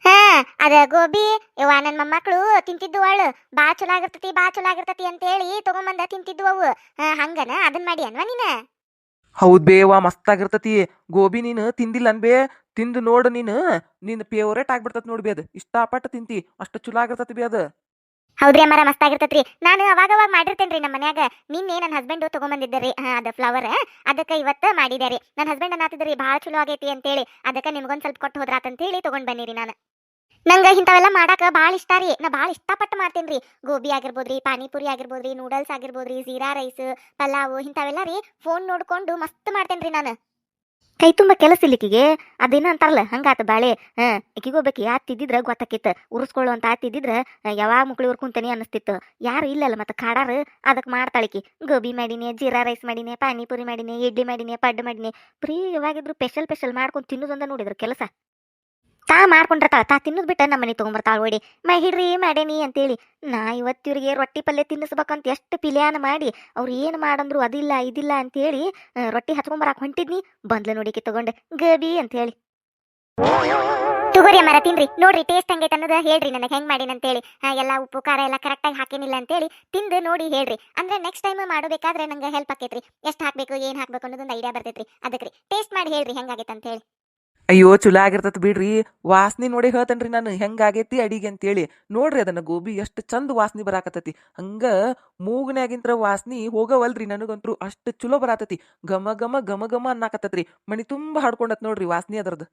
ಹಾ ಅದ ಗೋಬಿ ಇವ ನನ್ನ ಮೊಮ್ಮಕ್ಕಳು ತಿಂತಿದ್ದು ಅವಳು. ಬಾ ಚಲೋ ಆಗಿರ್ತತಿ ಬಾ ಚಲೋ ಆಗಿರ್ತತಿ ಅಂತೇಳಿ ತಗೊಂಬಂದ ತಿಂತಿದ್ದು ಅವು. ಹಾ, ಹಂಗನ? ಅದನ್ ಮಾಡಿ ಅನ್ವಾ ನೀನ? ಹೌದ್ ಬೇವ ಮಸ್ತ್ ಆಗಿರ್ತತಿ ಗೋಬಿ ನೀನು ತಿಂದಿಲ್ಲ ಅನ್ಬೇ. ತಿಂದು ನೋಡು ನೀನು. ನಿನ್ನ ಫೇವರೇಟ್ ಆಗ್ಬಿಡ್ತತ್ ನೋಡ್ಬಿ ಅದು. ಇಷ್ಟಪಟ್ಟು ತಿಂತಿ. ಅಷ್ಟು ಚಲೋ ಆಗಿರ್ತತಿ ಬಿ ಅದು. ಹೌದ್ರಿ ಅಮ್ಮರ ಮಸ್ತ್ ಆಗಿರ್ತತ್ರಿ ನಾನು ಅವಾಗ ಅವಾಗ ಮಾಡಿರ್ತೇನ್ರಿ ನಮ್ಮ ಮನ್ಯಾಗ. ನಿನ್ನೆ ನನ್ನ ಹಸ್ಬೆಂಡ್ ತಗೊಂಬಂದಿದ್ದರಿ ಹಾ ಅದ ಫ್ಲವರ್ ಅದಕ್ಕೆ ಇವತ್ತ ರೀ. ನನ್ನ ಹಸ್ಬೆಂಡ್ ಅನ್ನತ್ತಿದ್ರಿ ಭಾಳ ಚಲೋ ಆಗೈತಿ ಅಂತೇಳಿ. ಅದಕ್ಕೆ ನಿಮ್ಗೊಂದ್ ಸ್ವಲ್ಪ ಕೊಟ್ಟು ಹೋದ್ರಾತಂತೇಳಿ ತಗೊಂಡ್ ಬನ್ನಿರಿ ನಾನು. ನಂಗೆ ಇಂಥವೆಲ್ಲ ಮಾಡಾಕ ಭಾಳ ಇಷ್ಟ ರೀ. ನಾ ಭಾಳ ಇಷ್ಟಪಟ್ಟು ಮಾಡ್ತೇನ್ರಿ ಗೋಬಿ ಆಗಿರ್ಬೋದ್ರಿ, ಪಾನಿಪುರಿ ಆಗಿರ್ಬೋದ್ರಿ ನೂಡಲ್ಸ್ ಆಗಿರ್ಬೋದ್ರಿ, ಜೀರಾ ರೈಸ್ ಪಲಾವು ಇಂಥವೆಲ್ಲ ರೀ ಫೋನ್ ನೋಡ್ಕೊಂಡು ಮಸ್ತ್ ಮಾಡ್ತೇನ್ರಿ ನಾನು. ಕೈ ತುಂಬ ಕೆಲಸ ಇಲ್ಲಿಕಿಗೆ ಅದೇನ ಅಂತಾರಲ್ಲ ಹಂಗಾತ ಬಾಳೆ. ಹಾ ಇಕಿಗೋಬೇಕು ಯಾ ತಿದ್ದಿದ್ರ ಗೊತ್ತಾಕಿತ್ತು ಉರ್ಸ್ಕೊಳ್ಳೋ ಅಂತ ಆತಿದ್ದಿದ್ರ ಯಾವಾಗ ಮುಕ್ಳಿ ಕುಂತಾನೆ ಅನಿಸ್ತಿತ್ತು ಯಾರು ಇಲ್ಲಲ್ಲ ಮತ್ತೆ ಕಾಡಾರ ಅದಕ್ಕೆ ಮಾಡ್ತಾಳಿಕಿ ಗೋಬಿ ಮಾಡಿನಿ, ಜೀರಾ ರೈಸ್ ಮಾಡಿನಿ, ಪಾನಿಪುರಿ ಮಾಡಿನಿ, ಇಡ್ಲಿ ಮಾಡಿನಿ, ಪಡ್ಡು ಮಾಡಿನಿ. ಪ್ರೀ ಯಾವಾಗಿದ್ರು ಸ್ಪೆಷಲ್ ಸ್ಪೆಷಲ್ ಮಾಡ್ಕೊಂಡು ತಿನ್ನೋದೊಂದ ನೋಡಿದ್ರು ಕೆಲಸ. ತಾ ಮಾಡ್ಕೊಂಡಿರ್ತಾಳ ತಾ ತಿನ್ನೋದು ಬಿಟ್ಟ ನಮ್ಮ ಮನೆ ತೊಗೊಂಬರ್ತಾಳ ಓಡಿ ಮೈ ಹಿಡ್ರಿ ಮಾಡೇನಿ ಅಂತೇಳಿ. ನಾ ಇವತ್ತು ಇವ್ರಿಗೆ ರೊಟ್ಟಿ ಪಲ್ಯ ತಿನ್ನಿಸ್ಬೇಕಂತ ಎಷ್ಟು ಪಿಲ್ಯಾನ ಮಾಡಿ, ಅವ್ರು ಏನು ಮಾಡಂದ್ರು ಅದಿಲ್ಲ, ಇದಿಲ್ಲ ಅಂತೇಳಿ ರೊಟ್ಟಿ ಹಚ್ಕೊಂಬರಾಕ್ ಹೊಂಟಿದ್ನಿ. ಬಂದ್ಲ ನೋಡಿಕೆ ತಗೊಂಡೆ, ಗಬಿ ಅಂತೇಳಿ. ತಗೋರಿ ಮರ ತಿನ್ರಿ. ನೋಡ್ರಿ ಟೇಸ್ಟ್ ಹಂಗೈತೆ ಅನ್ನೋದು ಹೇಳ್ರಿ ನನಗೆ, ಹೆಂಗ್ ಮಾಡಿನ ಅಂತೇಳಿ. ಹೇಳಿ ಎಲ್ಲ ಉಪ್ಪು, ಖಾರ ಎಲ್ಲ ಕರೆಕ್ಟಾಗಿ ಹಾಕೇನಿಲ್ಲ ಅಂತೇಳಿ ತಿಂದು ನೋಡಿ ಹೇಳ್ರಿ. ಅಂದ್ರೆ ನೆಕ್ಸ್ಟ್ ಟೈಮ್ ಮಾಡಬೇಕಾದ್ರೆ ನಂಗೆ ಹೆಲ್ಪ್ ಆಕೈತ್ರಿ. ಎಷ್ಟು ಹಾಕಬೇಕು, ಏನು ಹಾಕಬೇಕು ಅನ್ನೋದೊಂದು ಐಡಿಯಾ ಬರ್ತೈತ್ರಿ. ಅದಕ್ಕೆ ಟೇಸ್ಟ್ ಮಾಡಿ ಹೇಳ್ರಿ ಹೆಂಗಾಗೈತೆ ಅಂತ ಹೇಳಿ ಅಯ್ಯೋ, ಚಲೋ ಆಗಿರ್ತತ್ ಬಿಡ್ರಿ. ವಾಸನೆ ನೋಡಿ ಹೇಳ್ತೇನ್ರಿ ನಾನು. ಹೆಂಗಾಗೈತಿ ಅಡಿಗೆ ಅಂತೇಳಿ. ನೋಡ್ರಿ ಅದನ್ನ ಗೋಬಿ ಎಷ್ಟು ಚಂದ ವಾಸನೆ ಬರಾಕತ್ತತಿ. ಹಂಗ ಮೂಗ್ನ್ಯಾಗಿಂತ್ರ ವಾಸನೆ ಹೋಗವಲ್ರಿ ನನಗಂತ್ರು ಅಷ್ಟು ಚಲೋ ಬರಾತತಿ. ಘಮ ಘಮ ಘಮ ಘಮ ಅನ್ನಕತ್ತತ್ರಿ. ಮಣಿ ತುಂಬಾ ಹಾಡ್ಕೊಂಡತ್ ನೋಡ್ರಿ ವಾಸನೆ ಅದ್ರದ್ದು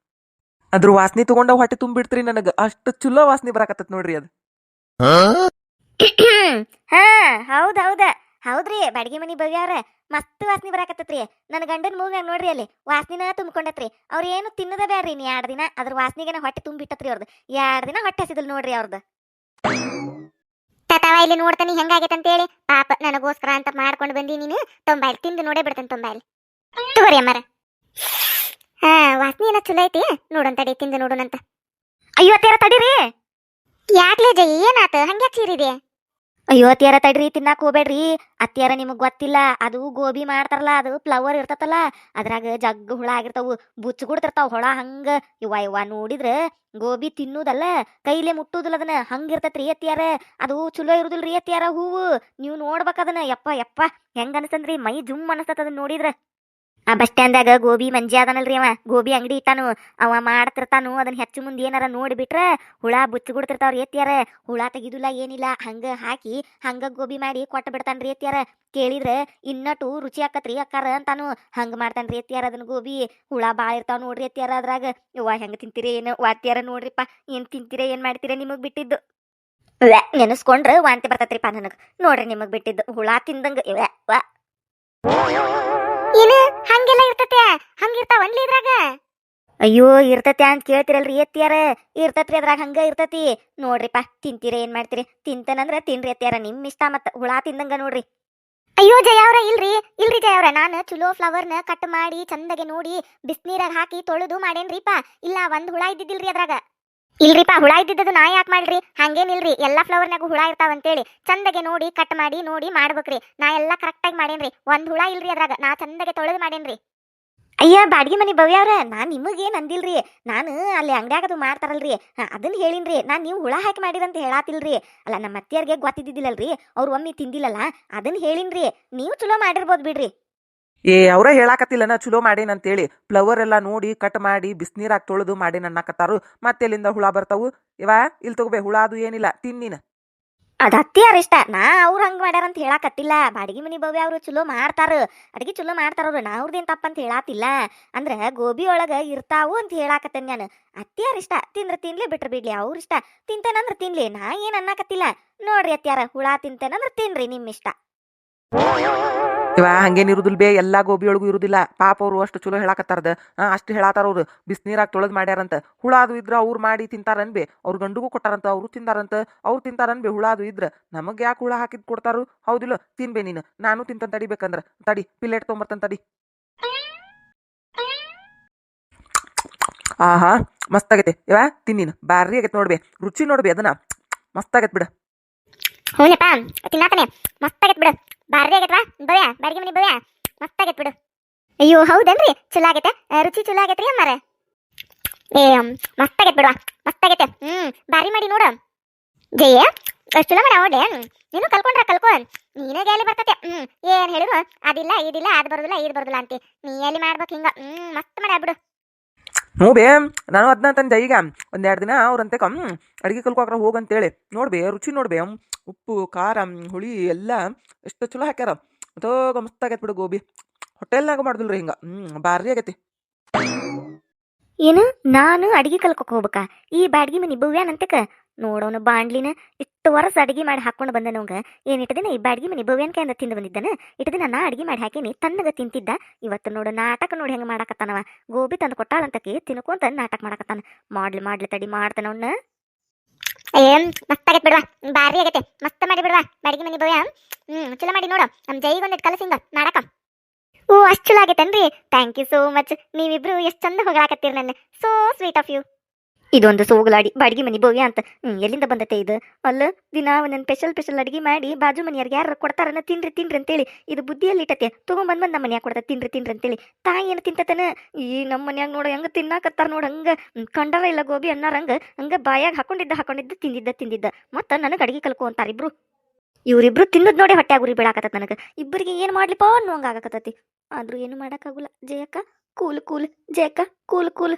ಅದ್ರ ವಾಸನೆ ತಗೊಂಡ ಹೊಟ್ಟೆ ತುಂಬಿಡ್ತ್ರಿ ನನಗ. ಅಷ್ಟು ಚಲೋ ವಾಸನೆ ಬರಾಕತ್ತತ್ ನೋಡ್ರಿ ಅದು. ಹಾ, ಹೌದ್ ಹೌದ. ಹೌದ್ರಿ, ಬಾಡಿಗೆ ಮನಿ ಬಗ್ಯಾರ ಮಸ್ತ್ ವಾಸನೆ ಬರಾಕತ್ತತ್ರಿ. ನನ್ನ ಗಂಡನ ಮೂಗ್ಯಾಗ ನೋಡ್ರಿ ಅಲ್ಲಿ, ವಾಸನಿನ ತುಂಬ್ಕೊಂಡತ್ರಿ. ಅವ್ರೇನು ತಿನ್ನದ ಬ್ಯಾಡ್ರಿ ನೀ ಎರಡು ದಿನ. ಅದ್ರ ವಾಸನೆಗೆ ಹೊಟ್ಟೆ ತುಂಬಿಟ್ಟತ್ರಿ ಅವ್ರದ್ದು ಯಾರ್ ದಿನ ಹೊಟ್ಟೆ ಹಸಿದಲ್ ನೋಡ್ರಿ ಅವ್ರದ್ದು ತಾತಾವ ಇಲ್ಲಿ ನೋಡ್ತಾನೆ ಅಂತೇಳಿ ಪಾಪ ನನಗೋಸ್ಕರ ಅಂತ ಮಾಡ್ಕೊಂಡು ಬಂದಿ ನೀನು. ತೊಂಬಾಯಿಲ್ ತಿಂದು ನೋಡೇ ಬಿಡ್ತಾನೆ ತೊಂಬಾಯಿಲ್ ತಗೋರಿ ಅಮ್ಮರ. ಹಾ, ವಾಸನೆ ಎಲ್ಲ ಚಲೋ ಐತಿ. ನೋಡೋಣ ತಡಿ, ತಿಂದು ನೋಡೋಣಂತ. ಅಯ್ಯೋ ತಡೀರಿ. ಯಾಕ್ಲೇ ಜೈ, ಏನಾತ? ಹಂಗ್ಯಾಕ ಸೀರಿದೆ? ಅಯ್ಯೋ, ಅತ್ತಿಯಾರ ತಡ್ರಿ, ತಿನ್ನಾಕ ಹೋಗ್ಬೇಡ್ರಿ. ಅತ್ತಿಯಾರ ನಿಮಗ್ ಗೊತ್ತಿಲ್ಲ, ಅದು ಗೋಬಿ ಮಾಡ್ತಾರಲ್ಲ, ಅದು ಫ್ಲವರ್ ಇರ್ತತಲ್ಲ, ಅದ್ರಾಗ ಜಗ್ಗ ಹುಳ ಆಗಿರ್ತಾವು ಬುಚ್ಚಗುಡ್ತಿರ್ತಾವ ಹುಳ ಹಂಗ. ಇವ ಇವ ನೋಡಿದ್ರ, ಗೋಬಿ ತಿನ್ನುದಲ್ಲ, ಕೈಲೇ ಮುಟ್ಟುದಿಲ್ಲ ಅದನ್ನ, ಹಂಗ ಹಂಗಿರ್ತತ್ರಿ ಅತ್ತಿಯಾರ, ಅದು ಚಲೋ ಇರುದಿಲ್ರಿ ಅತ್ತಿಯಾರ ಹೂವು. ನೀವು ನೋಡ್ಬೇಕದನ್ನ ಯಪ್ಪ ಯಪ್ಪ, ಹೆಂಗ ಅನಸ್ತಂದ್ರಿ, ಮೈ ಜುಮ್ ಅನಸ್ತತ್ ಅದನ್ನ ನೋಡಿದ್ರ. ಆ ಬಸ್ ಸ್ಟ್ಯಾಂಡ್ದಾಗ ಗೋಬಿ ಮಂಜಿ ಅದನಲ್ರಿ ಅವ. ಗೋಬಿ ಅಂಗಡಿ ಇಟ್ಟಾನು. ಅವ ಮಾಡ್ತಿರ್ತಾನು. ಅದನ್ನ ಹೆಚ್ಚು ಮುಂದೆ ಏನಾರ ನೋಡಿಬಿಟ್ರೆ ಹುಳ ಬುಚ್ಚಿಗುಡ್ತಿರ್ತಾವ್ರಿ ಎತ್ತಿಯಾರ. ಹುಳ ತೆಗಿದುಲ್ಲ ಏನಿಲ್ಲ. ಹಂಗ ಹಾಕಿ ಹಂಗ ಗೋಬಿ ಮಾಡಿ ಕೊಟ್ಟ ಬಿಡ್ತಾನ್ರಿ ಎತ್ತಿಯಾರ. ಕೇಳಿದ್ರ ಇನ್ನಟು ರುಚಿ ಆಕತ್ರಿ ಅಕ್ಕಾರ ಅಂತಾನು. ಹಂಗ ಮಾಡ್ತಾನ್ರಿ ಎತ್ತಿಯಾರ ಅದನ್ನ ಗೋಬಿ. ಹುಳ ಬಾಳ ಇರ್ತಾವ ನೋಡ್ರಿ ಎತ್ತಿಯಾರ ಅದ್ರಾಗ. ಯವ್ವ ಹೆಂಗ ತಿಂತೀರಿ ಏನು? ವಾತ್ಯಾರ ನೋಡ್ರಿಪ್ಪ. ಏನ್ ತಿಂತೀರ, ಏನ್ ಮಾಡ್ತೀರ ನಿಮಗ್ ಬಿಟ್ಟಿದ್ದು? ನೆನಸ್ಕೊಂಡ್ರ ವಾಂತಿ ಬರ್ತೈತ್ರಿಪ್ಪ ನನಗೆ. ನೋಡ್ರಿ ನಿಮಗ್ ಬಿಟ್ಟಿದ್ದು. ಹುಳ ತಿಂದಂಗ ವ್ಯಾ ವಾ. ಏನು? ಹಂಗೆಲ್ಲ ಇರ್ತತೆ. ಹಂಗಿರ್ತಾವನ್ಲಿ ಇದ್ರಾಗ? ಅಯ್ಯೋ ಇರ್ತತೆ ಅಂತ ಕೇಳ್ತಿರಲ್ರಿ ಎತ್ತಿಯಾರ? ಇರ್ತತ್ರಿ ಅದ್ರಾಗ ಹಂಗ ಇರ್ತತಿ. ನೋಡ್ರಿಪ್ಪ ತಿಂತೀರ ಏನ್ ಮಾಡ್ತೀರಿ? ತಿಂತೇನಂದ್ರ ತಿನ್ರಿ ಎತ್ತಿಯಾರ ನಿಮ್ ಇಷ್ಟ ಮತ್ತ ಹುಳ ತಿಂದಂಗ ನೋಡ್ರಿ. ಅಯ್ಯೋ ಜಯಾವ್ರ ಇಲ್ರಿ. ಇಲ್ರಿ ಜಯಾವ್ರ ನಾನು ಚಲೋ ಫ್ಲವರ್ನ ಕಟ್ ಮಾಡಿ ಚಂದಗೆ ನೋಡಿ ಬಿಸಿನೀರಾಗ ಹಾಕಿ ತೊಳೆದು ಮಾಡೇನ್ರಿಪ್ಪ. ಇಲ್ಲ ಒಂದ್ ಹುಳ ಇದ್ದಿದ್ದಿಲ್ರಿ ಅದ್ರಾಗ. ಇಲ್ರಿಪ್ಪ, ಹುಳ ಇದ್ದಿದ್ದು ನಾ ಯಾಕೆ ಮಾಡ್ರಿ ಹಂಗೇನಿಲ್ರಿ ಎಲ್ಲಾ ಫ್ಲವರ್ನಾಗೂ ಹುಳ ಇರ್ತಾವಂತೇಳಿ ಚಂದಗೆ ನೋಡಿ ಕಟ್ ಮಾಡಿ, ನೋಡಿ ಮಾಡ್ಬೇಕ್ರಿ. ನಾ ಎಲ್ಲಾ ಕರೆಕ್ಟಾಗಿ ಮಾಡೇನ್ರಿ. ಒಂದ್ ಹುಳ ಇಲ್ರಿ ಅದ್ರಾಗ, ನಾ ಚಂದಗೆ ತೊಳೆದು ಮಾಡೇನ್ರಿ. ಅಯ್ಯ, ಬಾಡಿಗೆ ಮನಿ ಅವ್ರ ನಾನ್ ನಿಮಗೇನ್ ಅಂದಿಲ್ರಿ? ನಾನು ಅಲ್ಲಿ ಅಂಗಡಿಯಾಗ ಅದು ಮಾಡ್ತಾರಲ್ರಿ. ಅದನ್ನ ಹೇಳಿನ್ರಿ. ನಾ ನೀವು ಹುಳ ಹಾಕಿ ಮಾಡಿರಂತ ಹೇಳಾತಿಲ್ರಿ. ಅಲ್ಲ ನಮ್ಮ ಅತ್ತಿಯರ್ಗೆ ಗೊತ್ತಿದ್ದಿಲ್ಲಲ್ರಿ ಅವ್ರು ಒಮ್ಮೆ ತಿಂದಿಲ್ಲಲ್ಲ ಅದನ್ನ ಹೇಳಿನ್ರಿ. ನೀವು ಚಲೋ ಮಾಡಿರ್ಬೋದು ಬಿಡ್ರಿ. ಏ, ಅವರ ಹೇಳಾಕತ್ತಿಲ್ಲನ ಚಲೋ ಹೇಳಿ ಫ್ಲವರ್ ಎಲ್ಲ ನೋಡಿ ಕಟ್ ಮಾಡಿ, ಬಿಸಿನೀರಾಗ ತೊಳೆದು ಮಾಡೇನ ಅನ್ನಕತ್ತಾರು. ಮತ್ತೆಲ್ಲಿಂದ ಹುಳ ಬರ್ತಾವು? ಇವ ಇಲ್ಲಿ ತಗೋಬೇ ಹುಳ ಅದು ಏನಿಲ್ಲ ತಿನ್ನಿನ ಅದ ಅತ್ತಿಯಾರ ಇಷ್ಟ. ನಾ ಅವ್ರು ಹಂಗ ಮಾಡ್ಯಾರ ಅಂತ ಹೇಳಾಕತ್ತಿಲ್ಲ. ಬಾಡಿಗೆ ಮನಿ ಭವ್ಯ ಅವ್ರು ಚಲೋ ಮಾಡ್ತಾರ. ಅಡಿಗೆ ಚಲೋ ಮಾಡ್ತಾರ ಅವ್ರು. ನಾ ಅವ್ರದ್ದೇನ್ ತಪ್ಪ ಅಂತ ಹೇಳಾತಿಲ್ಲ. ಅಂದ್ರ ಗೋಬಿ ಒಳಗ ಇರ್ತಾವು ಅಂತ ಹೇಳಾಕತ್ತೇನ್ ನಾನು. ಅತ್ತಿಯಾರ ಇಷ್ಟ. ತಿಂದ್ರ ತಿನ್ಲಿ, ಬಿಟ್ರ ಬಿಡ್ಲಿ, ಅವ್ರ ಇಷ್ಟ. ತಿಂತೇನಂದ್ರ ತಿನ್ಲಿ. ನಾ ಏನ್ ಅನ್ನಕತ್ತಿಲ್ಲ. ನೋಡ್ರಿ ಅತ್ತಿಯಾರ ಹುಳ ತಿಂತೇನಂದ್ರ ತಿನ್ರಿ ನಿಮ್ಮ ಇಷ್ಟ. ಇವ ಹಂಗೇನ್ ಇರುದಿಲ್ಲ ಬೇ, ಎಲ್ಲ ಗೋಬಿ ಒಳಗೂ ಇರುದಿಲ್ಲ. ಪಾಪ ಅವರು ಅಷ್ಟು ಚಲೋ ಹೇಳಾಕತ್ತಾರದ. ಅಷ್ಟು ಹೇಳಾತಾರ ಅವ್ರು. ಬಿಸಿನೀರಾಗ ತೊಳೆದು ಮಾಡ್ಯಾರಂತ. ಹುಳ ಅದು ಇದ್ರ ಅವ್ರು ಮಾಡಿ ತಿಂತಾರನ್ ಬೇ. ಅವ್ರ ಗಂಡುಗೂ ಕೊಟ್ಟಾರಂತ, ಅವರು ತಿಂತಾರಂತ ಅವ್ರು ತಿಂತಾರನ್ ಬೇ ಹುಳ ಅದು ಇದ್ರ. ನಮಗೆ ಯಾಕೆ ಹುಳ ಹಾಕಿದ್ ಕೊಡ್ತಾರು? ಹೌದಿಲ್ಲ ತಿನ್ಬೇ ನೀನು. ನಾನು ತಿಂತನ್ ತಡಿಬೇಕಂದ್ರ ತಡಿ, ಪಿಲ್ಲೆಟ್ ತೊಗೊಂಬರ್ತನ್ ತಡಿ. ಆಹಾ ಮಸ್ತ್ ಆಗೈತೆ ಇವ ತಿನ್ನಿನ ಬಾರಿ ಆಗೈತೆ ನೋಡ್ಬೇ ರುಚಿ ನೋಡ್ಬೇ ಅದನ್ನ. ಮಸ್ತ್ ಆಗೈತೆ ಬಿಡ. ಹೂನಪ್ಪ ತಿನ್ನಾತಾನೆ. ಮಸ್ತ್ ಬಿಡು. ಬಾರಿ ಆಗೈತ್ವಾ ಭವ್ಯ ಬಾಡಿಗೆ ಮನೆ ಭವ್ಯ ಮಸ್ತ್ ಆಗೈತ್ ಬಿಡು. ಅಯ್ಯೋ ಹೌದೇನ್ರಿ? ಚಲೋ ಆಗೈತೆ? ರುಚಿ ಚಲೋ ಆಗೈತ್ರಿ ಅಮ್ಮಾರ? ಏ ಅಮ್, ಮಸ್ತ್ ಆಗೈತ್ ಬಿಡುವ ಮಸ್ತ್ ಆಗೈತೆ ಹ್ಮ್ ಬಾರಿ ಮಾಡಿ ನೋಡು. ಜಯ ಚಲೋ ಮಾಡಿ ಅವಡೆ ನೀನು ಕಲ್ಕೊಂಡ್ರ ಕಲ್ಕೊ. ನೀನೇ ಗೇಲಿ ಬರ್ತತೆ. ಹ್ಮ್ ಏನ್ ಹೇಳಿದ್ರು ಅದಿಲ್ಲ ಇದಿಲ್ಲ ಅದ್ ಬರೋದಿಲ್ಲ ಇದ್ ಬರುದಿಲ್ಲ ಅಂತಿ. ನೀ ಎಲ್ಲಿ ಮಾಡ್ಬೇಕು ಹಿಂಗ? ಹ್ಮ್ ಮಸ್ತ್ ಮಾಡಿ ಬಿಡು ಹ್ಞೂ ಬೇ, ನಾನು ಅದನ್ನ ತಂದೆ, ಈಗ ಒಂದೆರಡು ದಿನ ಅವ್ರಂತೆ ಕಮ್, ಅಡುಗೆ ಕಲ್ಕೋಕ್ರ ಹೋಗಂತೇಳಿ ನೋಡ್ಬೇ ರುಚಿ ನೋಡ್ಬೇ ಉಪ್ಪು, ಖಾರ ಹುಳಿ ಎಲ್ಲ ಎಷ್ಟು ಚಲೋ ಹಾಕ್ಯಾರ. ಅಥೋಗ ಮಸ್ತ್ ಆಗೈತೆ ಬಿಡು ಗೋಬಿ. ಹೋಟೆಲ್ನಾಗ ಮಾಡುದಿಲ್ರಿ ಹಿಂಗ. ಹ್ಞೂ ಭಾರಿ ಆಗೈತಿ. ಏನು, ನಾನು ಅಡಿಗೆ ಕಲ್ಕೋಕ್ ಹೋಗ್ಬೇಕಾ? ಈ ಬಾಡ್ಗಿ ಮನಿ ಭವ್ಯಾನಂತಕ ನೋಡೋನು ಬಾಂಡ್ಲಿನ ಇಷ್ಟು ವರ್ಷ ಅಡಿಗೆ ಮಾಡಿ ಹಾಕೊಂಡು ಬಂದನವಂಗ ಏನ್ ಇಟ್ಟು ದಿನ ಈ ಬಾಡ್ಗಿ ಮನಿ ಕೈಯಿಂದ ತಿಂದು ಬಂದಿದ್ದನ. ಇಟ್ಟು ದಿನ ನಾ ಅಡಿಗೆ ಮಾಡಿ ಹಾಕಿನಿ. ತನ್ನಗ ತಿಂತಿದ್ದ. ಇವತ್ತು ನೋಡು ನಾಟಕ ನೋಡಿ ಹೆಂಗೆ ಮಾಡಾಕತ್ತಾನವ. ಗೋಬಿ ತಂದು ಕೊಟ್ಟಾಳಂತಕಿ ತಿನ್ಕೊಂತ ನಾಟಕ ಮಾಡಾಕತ್ತಾನ. ಮಾಡ್ಲಿ ಮಾಡ್ಲಿ ತಡಿ ಮಾಡ್ತಾನ ಅವ್ನ. ಏನ್? ಮಸ್ತ್ ಆಗೈತೆ ಬಿಡ್ವಾ. ಬಾರಿ ಆಗತ್ತೆ ಮಸ್ತ್ ಮಾಡಿ ಬಿಡ್ವಾ ಬಾಡಿಗೆ ಮನಿ ಭವ್ಯ. ಹ್ಮ್, ಚಲೋ ಮಾಡಿ ನೋಡು. ನಮ್ ಜೈಗೊಂದಿಟ್ಟು ಕಲಸಿಂಗ ನಾಟಕ. ಓ, ಅಷ್ಟು ಚಲೋ ಆಗೈತೇನ್ರಿ. ಥ್ಯಾಂಕ್ ಯು ಸೋ ಮಚ್ ನೀವಿಬ್ರು ಎಷ್ಟು ಚಂದ ಹೊಗಳಾಕತ್ತೀರಿ ನನ್ನ. ಸೋ ಸ್ವೀಟ್ ಆಫ್ ಯು ಇದೊಂದು ಸೋಗಲಾಡಿ, ಬಾಡಿಗೆ ಮನಿ ಬೋಗಿ ಅಂತ. ಎಲ್ಲಿಂದ ಬಂದತೆ ಇದು? ಅಲ್ಲ, ದಿನ ಒಂದೊಂದು ಸ್ಪೆಷಲ್ ಸ್ಪೆಷಲ್ ಅಡಿಗೆ ಮಾಡಿ ಬಾಜು ಮನೆಯವ್ರಿಗೆ ಯಾರು ಕೊಡ್ತಾರನ್ನ ತಿನ್ರಿ ತಿನ್ರಿ ಅಂತೇಳಿ. ಇದು ಬುದ್ಧಿಯಲ್ಲಿ ಇಟ್ಟತೆ. ತಗೊಂಬಂದ್ ಬಂದ್ ನಮ್ಮ ಮನ್ಯಾಗ ಕೊಡ್ತಾ ತಿನ್ರಿ ತಿನ್ರಿ ಅಂತೇಳಿ. ತಾಯಿ ಏನು ತಿಂತತನ? ಈ ನಮ್ಮ ಮನ್ಯಾಗ ನೋಡ ಹೆಂಗ ತಿನ್ನಾಕತ್ತಾರ ನೋಡ ಹಂಗ. ಕಂಡರ ಇಲ್ಲ ಗೋಬಿ ಅನ್ನಾರ ಹಂಗ. ಹಂಗ ಬಾಯಾಗ ಹಾಕೊಂಡಿದ್ದ ಹಾಕೊಂಡಿದ್ದ, ತಿಂದಿದ್ದ ತಿಂದಿದ್ದ. ಮತ್ತ ನನಗೆ ಅಡಿಗೆ ಕಲ್ಕೋ ಅಂತಾರೆ ಇಬ್ರು. ಇವ್ರಿಬ್ರು ತಿನ್ನದ್ ನೋಡಿ ಹೊಟ್ಟೆ ಗುರಿ ಬೀಳಾಕತ್ತ ನನಗೆ. ಇಬ್ಬರಿಗೆ ಏನು ಮಾಡ್ಲಿಪ್ಪ ಅನ್ನೋಂಗ ಆಗಕತ್ತತಿ. ಆದ್ರೂ ಏನು ಮಾಡೋಕ್ಕಾಗಲ್ಲ. Jayakka, cool cool. Jayakka, cool cool.